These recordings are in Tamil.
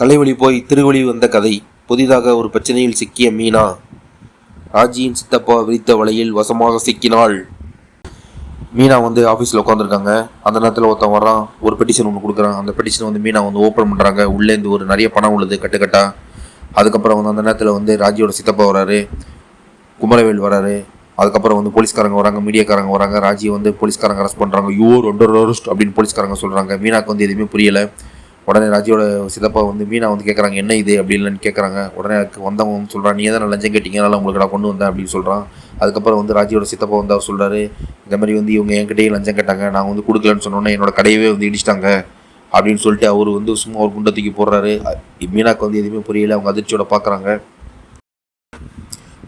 தலைவலி போய் திருவழி வந்த கதை. புதிதாக ஒரு பிரச்சனையில் சிக்கிய மீனா ராஜியின் சித்தப்பா விரித்த வலையில் வசமாக சிக்கினாள். மீனா வந்து ஆஃபீஸில் உட்காந்துருக்காங்க அந்த நேரத்தில் ஒருத்தன் வரான் ஒரு பெட்டிஷன் ஒன்று கொடுக்குறான். அந்த பெட்டிஷன் வந்து மீனா வந்து ஓப்பன் பண்ணுறாங்க உள்ளேருந்து ஒரு நிறைய பணம் உள்ளது கட்டுக்கட்டா. அதுக்கப்புறம் வந்து அந்த நேரத்தில் வந்து ராஜியோட சித்தப்பா வராரு குமரவேல் வராரு அதுக்கப்புறம் வந்து போலீஸ்காரங்க வராங்க மீடியாக்காரங்க வராங்க. ராஜி வந்து போலீஸ்காரங்க அரெஸ்ட் பண்ணுறாங்க யூ ரெண்டு அரெஸ்ட் அப்படின்னு போலீஸ்காரங்க சொல்கிறாங்க மீனாக்கு வந்து எதுவுமே புரியலை. உடனே ராஜியோட சித்தப்பா வந்து மீனா வந்து கேட்குறாங்க என்ன இது? அப்படின்னு கேட்குறாங்க உடனே அதுக்கு வந்தவங்க வந்து சொல்கிறான் நீ தான் லஞ்சம் கேட்டீங்க? உங்களுக்கு நான் கொண்டு வந்தேன் அப்படின்னு சொல்கிறான் அதுக்கப்புறம் வந்து ராஜியோட சித்தப்பா வந்து அவர் சொல்கிறாரு இந்த மாதிரி வந்து இவங்க என்கிட்டயே லஞ்சம் கேட்டாங்க நான் வந்து கொடுக்கலன்னு சொன்னோன்னே என்னோட கடையவே வந்து இடிச்சிட்டாங்க அப்படின்னு சொல்லிட்டு அவர் வந்து சும்மா ஒரு குண்டை தூக்கி போடுறாரு. மீனாக்கு வந்து எதுவுமே புரியல அவங்க அதிர்ச்சியோட பார்க்குறாங்க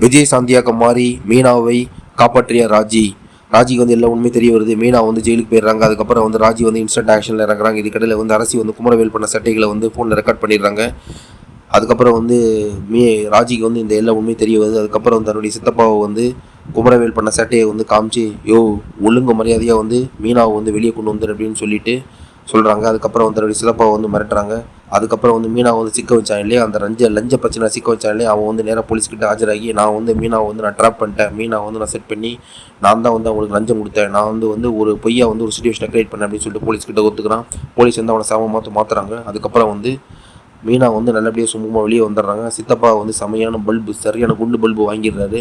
விஜய் சாந்தியாக மாறி மீனாவை காப்பாற்றிய ராஜி ராஜிக்கு வந்து எல்லா உண்மை தெரிய வருது. மீனா வந்து ஜெயிலுக்கு போயிடுறாங்க. அதுக்கப்புறம் வந்து ராஜி வந்து இன்ஸ்டன்ட் ஆக்ஷனில் இறங்குறாங்க. இதுக்கடையில் வந்து அரசி வந்து குமரவேல் பண்ண சட்டைகளை வந்து ஃபோனில் ரெக்கார்ட் பண்ணிடுறாங்க. அதுக்கப்புறம் வந்து மீ ராஜிக்கு வந்து இந்த எல்லா உண்மை தெரிய வருது. அதுக்கப்புறம் தன்னுடைய சித்தப்பாவை வந்து குமரவேல் பண்ண சட்டையை வந்து காமிச்சு யோ ஒழுங்கு மரியாதையாக வந்து மீனாவை வந்து வெளியே கொண்டு வந்துடு அப்படின்னு சொல்லிட்டு சொல்கிறாங்க அதுக்கப்புறம் வந்து தன்னுடைய சித்தப்பாவை வந்து மிரட்டுறாங்க. அதுக்கப்புறம் வந்து மீனாவை வந்து சிக்க வச்சான் இல்லையா? அந்த லஞ்ச லஞ்ச பிரச்சனை சிக்க வச்சான் இல்லையா? அவன் வந்து நேராக போலீஸ்கிட்ட ஆஜராகி நான் வந்து மீனாவை வந்து நான் ட்ராப் பண்ணிட்டேன். மீனாவை வந்து நான் செட் பண்ணி நான் தான் வந்து அவங்களுக்கு லஞ்சம் கொடுத்தேன். நான் வந்து வந்து ஒரு பொய்யா வந்து ஒரு சுச்சுவேஷனை கிரியேட் பண்ணேன் அப்படின்னு சொல்லிட்டு போலீஸ்கிட்ட ஒத்துக்கிறான். போலீஸ் வந்து அவனை சாம மாற்ற மாற்றுறாங்க அதுக்கப்புறம் வந்து மீனா வந்து நல்லபடியாக சுமூகமாக வெளியே வந்துடுறாங்க. சித்தப்பா வந்து செமையான பல்பு சரியான குண்டு பல்பு வாங்கிடுறாரு.